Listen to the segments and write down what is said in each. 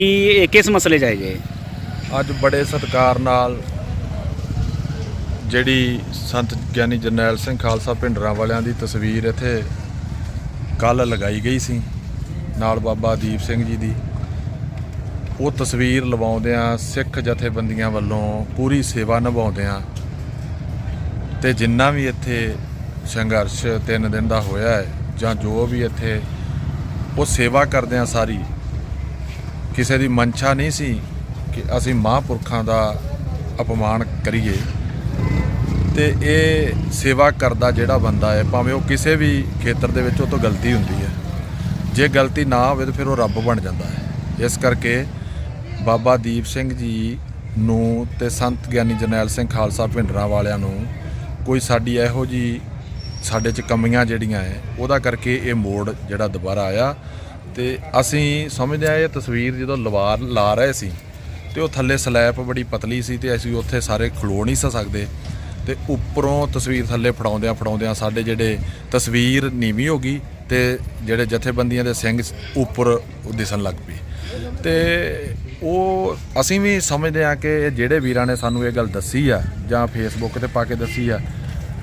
ਕੀ ਇਹ ਕਿਸ ਮਸਲੇ 'ਚ ਆਏ ਜੇ? ਅੱਜ ਬੜੇ ਸਤਿਕਾਰ ਨਾਲ ਜਿਹੜੀ ਸੰਤ ਗਿਆਨੀ ਜਰਨੈਲ ਸਿੰਘ ਖਾਲਸਾ ਭਿੰਡਰਾਂ ਵਾਲਿਆਂ ਦੀ ਤਸਵੀਰ ਇੱਥੇ ਕੱਲ ਲਗਾਈ ਗਈ ਸੀ, ਨਾਲ ਬਾਬਾ ਦੀਪ ਸਿੰਘ ਜੀ ਦੀ। ਉਹ ਤਸਵੀਰ ਲਵਾਉਂਦਿਆਂ ਸਿੱਖ ਜਥੇਬੰਦੀਆਂ ਵੱਲੋਂ ਪੂਰੀ ਸੇਵਾ ਨਿਭਾਉਂਦਿਆਂ ਤੇ ਜਿੰਨਾ ਵੀ ਇੱਥੇ ਸੰਘਰਸ਼ ਤਿੰਨ ਦਿਨ ਦਾ ਹੋਇਆ ਹੈ ਜਾਂ ਜੋ ਵੀ ਇੱਥੇ ਉਹ ਸੇਵਾ ਕਰਦਿਆਂ ਸਾਰੀ ਕਿਸੇ ਦੀ ਮਨਸ਼ਾ ਨਹੀਂ ਸੀ ਕਿ ਅਸੀਂ ਮਹਾਂਪੁਰਖਾਂ ਦਾ ਅਪਮਾਨ ਕਰੀਏ। ਤੇ ਇਹ ਸੇਵਾ ਕਰਦਾ ਜਿਹੜਾ ਬੰਦਾ ਹੈ, ਭਾਵੇਂ ਉਹ ਕਿਸੇ ਵੀ ਖੇਤਰ ਦੇ ਵਿੱਚ ਉਹ ਤੋਂ ਗਲਤੀ ਹੁੰਦੀ ਹੈ। ਜੇ ਗਲਤੀ ਨਾ ਹੋਵੇ ਤਾਂ ਫਿਰ ਉਹ ਰੱਬ ਬਣ ਜਾਂਦਾ ਹੈ। ਇਸ ਕਰਕੇ ਬਾਬਾ ਦੀਪ ਸਿੰਘ ਜੀ ਨੂੰ ਤੇ ਸੰਤ ਗਿਆਨੀ ਜਰਨੈਲ ਸਿੰਘ ਖਾਲਸਾ ਭਿੰਡਰਾਂ ਵਾਲਿਆਂ ਨੂੰ ਕੋਈ ਸਾਡੀ ਇਹੋ ਜੀ ਸਾਡੇ 'ਚ ਕਮੀਆਂ ਜਿਹੜੀਆਂ ਹੈ, ਉਹਦਾ ਕਰਕੇ ਇਹ ਮੋੜ ਜਿਹੜਾ ਦੁਬਾਰਾ ਆਇਆ। ਤੇ ਅਸੀਂ ਸਮਝਦੇ ਆ ਇਹ ਤਸਵੀਰ ਜਦੋਂ ਲਵਾਰ ਲਾ ਰਹੇ ਸੀ ਤੇ ਉਹ ਥੱਲੇ ਸਲੈਬ ਬੜੀ ਪਤਲੀ ਸੀ ਤੇ ਅਸੀਂ ਉੱਥੇ ਸਾਰੇ ਖਲੋ ਨਹੀਂ ਸਕਦੇ ਤੇ ਉੱਪਰੋਂ ਤਸਵੀਰ ਥੱਲੇ ਫੜਾਉਂਦਿਆਂ ਫੜਾਉਂਦਿਆਂ ਸਾਡੇ ਜਿਹੜੇ ਤਸਵੀਰ ਨੀਵੀਂ ਹੋ ਗਈ ਤੇ ਜਿਹੜੇ ਜਥੇਬੰਦੀਆਂ ਦੇ ਸਿੰਘ ਉੱਪਰ ਦਿਸਣ ਲੱਗ ਪਏ। ਤੇ ਉਹ ਅਸੀਂ ਵੀ ਸਮਝਦੇ ਆ ਕਿ ਇਹ ਜਿਹੜੇ ਵੀਰਾਂ ਨੇ ਸਾਨੂੰ ਇਹ ਗੱਲ ਦੱਸੀ ਆ ਜਾਂ ਫੇਸਬੁੱਕ ਤੇ ਪਾ ਕੇ ਦੱਸੀ ਆ,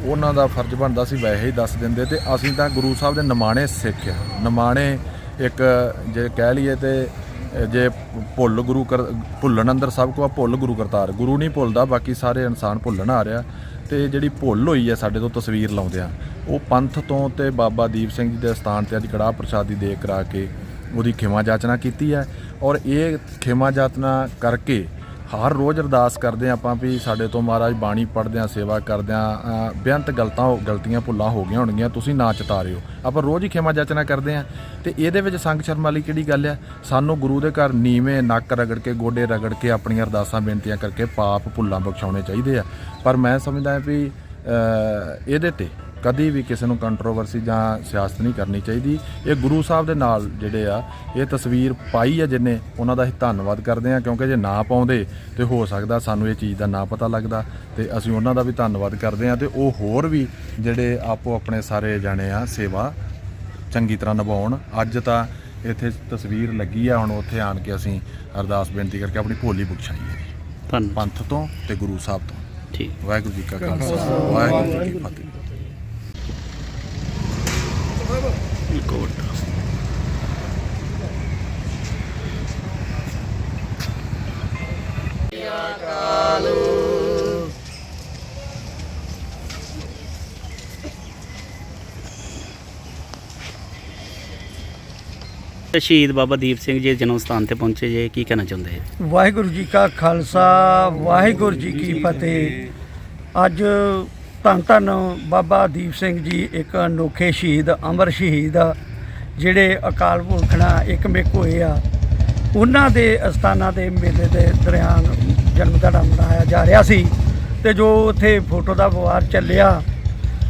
ਉਹਨਾਂ ਦਾ ਫਰਜ਼ ਬਣਦਾ ਸੀ ਵੈਸੇ ਹੀ ਦੱਸ ਦਿੰਦੇ ਤੇ ਅਸੀਂ ਤਾਂ ਗੁਰੂ ਸਾਹਿਬ ਦੇ ਨਿਮਾਣੇ ਸਿੱਖ ਆ। ਨਿਮਾਣੇ ਇੱਕ ਜੇ ਕਹਿ ਲਈਏ ਤੇ ਜੇ ਭੁੱਲ ਗੁਰੂ ਕਰ, ਭੁੱਲਣ ਅੰਦਰ ਸਭ ਕੋ ਭੁੱਲ ਗੁਰੂ ਕਰਤਾਰ। ਗੁਰੂ ਨਹੀਂ ਭੁੱਲਦਾ, ਬਾਕੀ ਸਾਰੇ ਇਨਸਾਨ ਭੁੱਲਣ ਆ ਰਿਹਾ। ਤੇ ਜਿਹੜੀ ਭੁੱਲ ਹੋਈ ਹੈ ਸਾਡੇ ਤੋਂ ਤਸਵੀਰ ਲਾਉਂਦੇ ਆ, ਉਹ ਪੰਥ ਤੋਂ ਤੇ ਬਾਬਾ ਦੀਪ ਸਿੰਘ ਜੀ ਦੇ ਸਥਾਨ ਤੇ ਅੱਜ ਕੜਾਹ ਪ੍ਰਸ਼ਾਦੀ ਦੇ ਕਰਾ ਕੇ ਉਹਦੀ ਖਿਮਾ ਜਾਚਨਾ ਕੀਤੀ ਹੈ ਔਰ ਇਹ ਖਿਮਾ ਜਾਚਨਾ ਕਰਕੇ ਹਰ ਰੋਜ਼ ਅਰਦਾਸ ਕਰਦੇ ਹਾਂ ਆਪਾਂ ਵੀ ਸਾਡੇ ਤੋਂ ਮਹਾਰਾਜ ਬਾਣੀ ਪੜ੍ਹਦੇ ਆ ਸੇਵਾ ਕਰਦੇ ਆ ਬੇਅੰਤ ਗਲਤਾਂ ਹੋ ਗਲਤੀਆਂ ਭੁੱਲਾਂ ਹੋ ਗਈਆਂ ਹੋਣਗੀਆਂ, ਤੁਸੀਂ ਨਾ ਚਿਤਾ ਰਹੇ। ਹੋ ਆਪਾਂ ਰੋਜ਼ ਹੀ ਖਿਮਾ ਜਾਚਨਾ ਕਰਦੇ ਆ ਤੇ ਇਹਦੇ ਵਿੱਚ ਸੰਗ ਸ਼ਰਮ ਵਾਲੀ ਕਿਹੜੀ ਗੱਲ ਆ ਸਾਨੂੰ ਗੁਰੂ ਦੇ ਘਰ ਨੀਵੇਂ ਨੱਕ ਰਗੜ ਕੇ, ਗੋਡੇ ਰਗੜ ਕੇ ਆਪਣੀਆਂ ਅਰਦਾਸਾਂ, ਬੇਨਤੀਆਂ ਕਰਕੇ ਪਾਪ ਭੁੱਲਾਂ ਬਖਸ਼ਾਉਣੇ ਚਾਹੀਦੇ ਆ। ਪਰ ਮੈਂ ਸਮਝਦਾ ਵੀ ਇਹਦੇ ਤੇ ਕਦੀ ਵੀ ਕਿਸੇ ਨੂੰ ਕੰਟਰੋਵਰਸੀ ਜਾਂ ਸਿਆਸਤ ਨਹੀਂ ਕਰਨੀ ਚਾਹੀਦੀ। ਇਹ ਗੁਰੂ ਸਾਹਿਬ ਦੇ ਨਾਲ ਜਿਹੜੇ ਆ ਇਹ ਤਸਵੀਰ ਪਾਈ ਆ ਜਿਨੇ ਉਹਨਾਂ ਦਾ ਹੀ ਧੰਨਵਾਦ ਕਰਦੇ ਆ ਕਿਉਂਕਿ ਜੇ ਨਾ ਪਾਉਂਦੇ ਤੇ ਹੋ ਸਕਦਾ ਸਾਨੂੰ ਇਹ ਚੀਜ਼ ਦਾ ਨਾ ਪਤਾ ਲੱਗਦਾ ਤੇ ਅਸੀਂ ਉਹਨਾਂ ਦਾ ਵੀ ਧੰਨਵਾਦ ਕਰਦੇ ਆ ਤੇ ਉਹ ਹੋਰ ਵੀ ਜਿਹੜੇ ਆਪੋ ਆਪਣੇ ਸਾਰੇ ਜਾਣੇ ਆ ਸੇਵਾ ਚੰਗੀ ਤਰ੍ਹਾਂ ਨਿਭਾਉਣ। ਅੱਜ ਤਾਂ ਇੱਥੇ ਤਸਵੀਰ ਲੱਗੀ ਆ ਹੁਣ ਉੱਥੇ ਆਣ ਕੇ ਅਸੀਂ ਅਰਦਾਸ ਬੇਨਤੀ ਕਰਕੇ ਆਪਣੀ ਭੋਲੀ ਬਖਸ਼ਾਈਏ ਧੰਨ ਪੰਥ ਤੋਂ ਤੇ ਗੁਰੂ ਸਾਹਿਬ ਤੋਂ। ਠੀਕ। ਵਾਹਿਗੁਰੂ ਜੀ ਕਾ ਖਾਲਸਾ ਵਾਹਿਗੁਰੂ ਜੀ ਕੀ ਫਤਿਹ। ਕੋਟ। ਸ਼ਹੀਦ ਬਾਬਾ ਦੀਪ ਸਿੰਘ ਜੀ ਦੇ ਜਨਮ ਸਥਾਨ ਤੇ ਪਹੁੰਚੇ ਜੇ ਕੀ ਕਹਿਣਾ ਚਾਹੁੰਦੇ ਹੈ ਵਾਹਿਗੁਰੂ ਜੀ ਕਾ ਖਾਲਸਾ ਵਾਹਿਗੁਰੂ ਜੀ ਕੀ ਫਤਿਹ। ਅੱਜ ਧੰਨ ਧੰਨ ਬਾਬਾ ਦੀਪ ਸਿੰਘ ਜੀ ਇੱਕ ਅਨੋਖੇ ਸ਼ਹੀਦ ਅਮਰ ਸ਼ਹੀਦ ਆ, ਜਿਹੜੇ ਅਕਾਲ ਪੁਰਖ ਨਾਲ ਇੱਕ ਹੋਏ ਆ। ਉਹਨਾਂ ਦੇ ਅਸਥਾਨਾਂ ਦੇ ਮੇਲੇ ਦੇ ਦਰਿਆਨ ਜਨਮ ਦਿਹਾੜਾ ਮਨਾਇਆ ਜਾ ਰਿਹਾ ਸੀ ਤੇ ਜੋ ਉੱਥੇ ਫੋਟੋ ਦਾ ਵਿਵਾਦ ਚੱਲਿਆ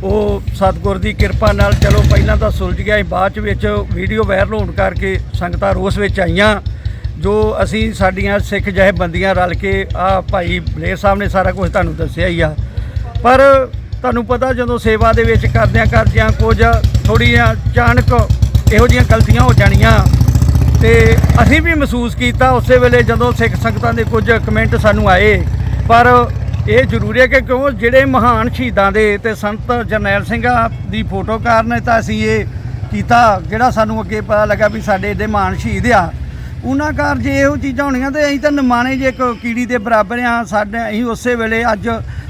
ਉਹ ਸਤਿਗੁਰ ਦੀ ਕਿਰਪਾ ਨਾਲ, ਚਲੋ ਪਹਿਲਾਂ ਤਾਂ ਸੁਲਝ ਗਿਆ ਸੀ, ਬਾਅਦ ਚ ਵਿੱਚ ਵੀਡੀਓ ਵਾਇਰਲ ਹੋਣ ਕਰਕੇ ਸੰਗਤਾਂ ਰੋਸ ਵਿੱਚ ਆਈਆਂ, ਜੋ ਅਸੀਂ ਸਾਡੀਆਂ ਸਿੱਖ ਜਥੇਬੰਦੀਆਂ ਰਲ ਕੇ, ਆ ਭਾਈ ਬਲੇਰ ਸਾਹਿਬ ਨੇ ਸਾਰਾ ਕੁਝ ਤੁਹਾਨੂੰ ਦੱਸਿਆ ਹੀ ਆ। ਪਰ ਤੁਹਾਨੂੰ ਪਤਾ ਜਦੋਂ ਸੇਵਾ ਦੇ ਵਿੱਚ ਕਰਦਿਆਂ ਕਰਦਿਆਂ ਕੁਝ ਥੋੜੀਆਂ ਅਚਾਨਕ ਇਹੋ ਜਿਹੀਆਂ ਗਲਤੀਆਂ ਹੋ ਜਾਣੀਆਂ, ਤੇ ਅਸੀਂ ਵੀ ਮਹਿਸੂਸ ਕੀਤਾ, ਉਸੇ ਵੇਲੇ ਜਦੋਂ ਸਿੱਖ ਸੰਗਤਾਂ ਦੇ ਕੁਝ ਕਮੈਂਟ ਸਾਨੂੰ ਆਏ, ਪਰ ਇਹ ਜ਼ਰੂਰੀ ਹੈ ਕਿ ਕਿਉਂ ਜਿਹੜੇ ਮਹਾਨ ਸ਼ਹੀਦਾਂ ਦੇ ਤੇ ਸੰਤ ਜਰਨੈਲ ਸਿੰਘਾਂ ਦੀ ਫੋਟੋ ਕਾਰਨ ਤਾਂ ਅਸੀਂ ਇਹ ਕੀਤਾ, ਜਿਹੜਾ ਸਾਨੂੰ ਅੱਗੇ ਪਤਾ ਲੱਗਾ ਵੀ ਸਾਡੇ ਦੇ ਮਹਾਨ ਸ਼ਹੀਦ ਆ। ਉਹਨਾਂ ਕਾਰ ਜੇ ਇਹੋ ਚੀਜ਼ਾਂ ਹੋਣੀਆਂ ਤੇ ਅਸੀਂ ਤਾਂ ਨਿਮਾਣੇ ਜੇ ਇੱਕ ਕੀੜੀ ਦੇ ਬਰਾਬਰ ਆ। ਸਾਡੇ, ਅਸੀਂ ਉਸੇ ਵੇਲੇ ਅੱਜ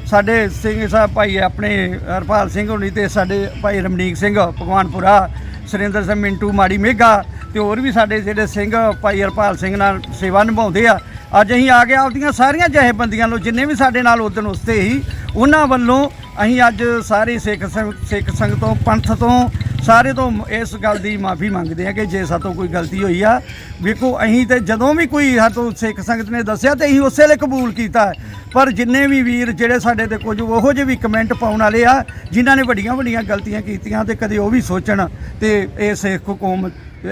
ਸਾਡੇ ਸਿੰਘ ਸਾਹਿਬ ਭਾਈ ਆਪਣੇ ਹਰਪਾਲ ਸਿੰਘ ਹੋਣੀ ਤੇ ਸਾਡੇ ਭਾਈ ਰਮਨੀਕ ਸਿੰਘ ਭਗਵਾਨਪੁਰਾ, ਸੁਰਿੰਦਰ ਸਿੰਘ ਮਿੰਟੂ, ਮਾੜੀ ਮੇਗਾ ਤੇ ਹੋਰ ਵੀ ਸਾਡੇ ਜਿਹੜੇ ਸਿੰਘ ਭਾਈ ਹਰਪਾਲ ਸਿੰਘ ਨਾਲ ਸੇਵਾ ਨਿਭਾਉਂਦੇ ਆ। ਅੱਜ ਅਸੀਂ ਆ ਕੇ ਆਪਦੀਆਂ ਸਾਰੀਆਂ ਜਥੇਬੰਦੀਆਂ ਨੂੰ, ਜਿੰਨੇ ਵੀ ਸਾਡੇ ਨਾਲ ਉਦਣ ਉਸਤੇ ਹੀ ਉਹਨਾਂ ਵੱਲੋਂ ਅਸੀਂ ਅੱਜ ਸਾਰੇ ਸਿੱਖ ਸੰਗ- ਸਿੱਖ ਸੰਗਤ ਤੋਂ ਪੰਥ ਤੋਂ ਸਾਰੇ ਤੋਂ ਇਸ ਗੱਲ ਦੀ ਮਾਫੀ ਮੰਗਦੇ ਆ ਕਿ ਜੇ ਸਾਤੋਂ ਕੋਈ ਗਲਤੀ ਹੋਈ ਆ, ਵੇਖੋ, ਅਸੀਂ ਤੇ ਜਦੋਂ ਵੀ ਕੋਈ ਸਾਤੋਂ ਸਿੱਖ ਸੰਗਤ ਨੇ ਦੱਸਿਆ ਤੇ ਅਸੀਂ ਉਸੇ ਲਈ ਕਬੂਲ ਕੀਤਾ। ਪਰ ਜਿੰਨੇ ਵੀ ਵੀਰ ਜਿਹੜੇ ਸਾਡੇ ਤੇ ਕੁਝ ਉਹੋ ਜਿਹੇ ਵੀ ਕਮੈਂਟ ਪਾਉਣ ਵਾਲੇ ਆ, ਜਿਨ੍ਹਾਂ ਨੇ ਵੱਡੀਆਂ ਵੱਡੀਆਂ ਗਲਤੀਆਂ ਕੀਤੀਆਂ ਤੇ ਕਦੇ ਉਹ ਵੀ ਸੋਚਣ ਤੇ ਇਹ ਸਿੱਖ ਕੌਮ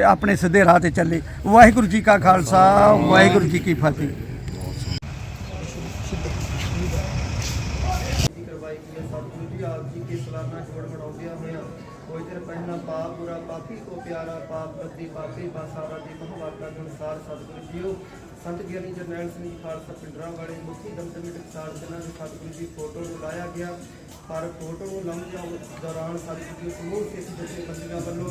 ਆਪਣੇ ਸਿੱਧੇ ਰਾਹ ਤੇ ਚੱਲੇ। ਵਾਹਿਗੁਰੂ ਜੀ ਕਾ ਖਾਲਸਾ, ਵਾਹਿਗੁਰੂ ਜੀ ਕੀ ਫਤਿਹ। ਪਾਪ ਪੂਰਾ ਪਾਪੀ ਕੋ ਪਿਆਰਾ ਪਾਪ ਬੱਦੀ ਪਾਪੀ ਬਾਸਾਰਾ ਦੀ ਮਹਵਾਤਾ ਅਨੁਸਾਰ ਸਤਿਗੁਰੂ ਜੀਓ। ਸੰਤ ਗਿਆਨੀ ਜਰਨੈਲ ਸਿੰਘ ਖਾਲਸਾ ਪਿੰਡਰਾਂ ਵਾਲੇ ਮੁਖੀ ਦਮਦਮੀ ਟਕਸਾਲ ਜਿਨ੍ਹਾਂ ਦੇ ਸਤਿਗੁਰੂ ਦੀ ਫੋਟੋ ਨੂੰ ਲਾਇਆ ਗਿਆ। ਪਰ ਫੋਟੋ ਨੂੰ ਲਾਉਣ ਦੇ ਦੌਰਾਨ ਸਤਿਗੁਰੂ ਦੀ ਸਮੂਹ ਸਿੱਖ ਜਥੇਬੰਦੀਆਂ ਵੱਲੋਂ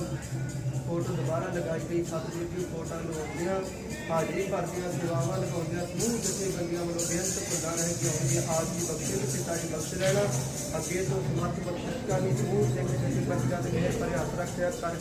ਫੋਟੋ ਦੁਬਾਰਾ ਲਗਾਈ ਗਈ। ਸਤਿਗੁਰੂ ਦੀ ਫੋਟੋ ਲਗਾਉਂਦਿਆਂ, ਹਾਜ਼ਰੀ ਭਰਦਿਆਂ, ਸੇਵਾਵਾਂ ਲਗਾਉਂਦਿਆਂ ਸਮੂਹ ਜਥੇਬੰਦੀਆਂ ਵੱਲੋਂ ਬੇਨਤ ਪ੍ਰਦਾਨ ਹੈ ਕਿ ਆਉਂਦੀ ਆਪ ਦੀ ਬਖਸ਼ਿਸ਼ ਤੇ ਸਾਡੀ ਬਖਸ਼ ਲੈਣਾ। ਅੱਗੇ ਤੋਂ ਸਮਰਥ ਬਖਸ਼ਿਸ਼ ਕਰਨੀ ਸਮੂਹ ਸਿੰਘ ਜਥੇਬੰਦੀਆਂ ਦੇ ਮਿਹਰ ਭਰੇ ਹੱਥ ਰੱਖਿਆ। ਕਰ